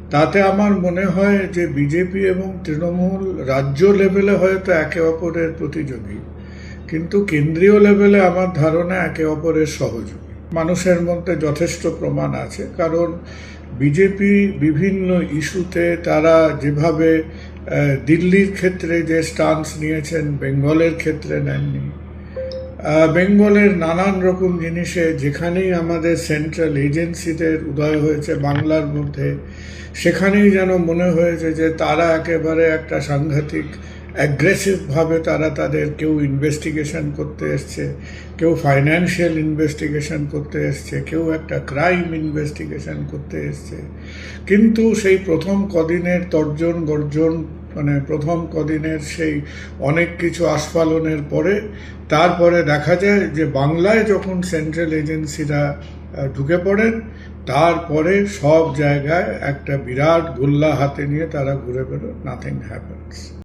তাতে আমার মনে হয় যে বিজেপি এবং তৃণমূল রাজ্য লেভেলে হয়তো একে অপরের প্রতিযোগী, কিন্তু কেন্দ্রীয় লেভেলে আমার ধারণা একে অপরের সহযোগী। মানুষের মধ্যে যথেষ্ট প্রমাণ আছে, কারণ বিজেপি বিভিন্ন ইস্যুতে তারা যেভাবে দিল্লির ক্ষেত্রে যে স্টান্স নিয়েছেন, বেঙ্গলের ক্ষেত্রে নেননি বেঙ্গলের নানান রকম জিনিসে যেখানেই আমাদের সেন্ট্রাল এজেন্সিদের উদয় হয়েছে বাংলার মধ্যে, সেখানেই যেন মনে হয়েছে যে তারা একেবারে একটা সাংঘাতিক অ্যাগ্রেসিভভাবে তারা তাদের কেউ ইনভেস্টিগেশন করতে এসছে, কেউ ফাইন্যান্সিয়াল ইনভেস্টিগেশন করতে এসছে, কেউ একটা ক্রাইম ইনভেস্টিগেশন করতে এসছে। কিন্তু সেই প্রথম কদিনের তর্জন গর্জন মানে প্রথম কদিনের সেই অনেক কিছু আস্ফালনের পরে, তারপরে দেখা যায় যে বাংলায় যখন সেন্ট্রাল এজেন্সিরা ঢুকে পড়েন, তারপরে সব জায়গায় একটা বিরাট গোল্লা হাতে নিয়ে তারা ঘুরে বেরো নাথিং হ্যাপেন্স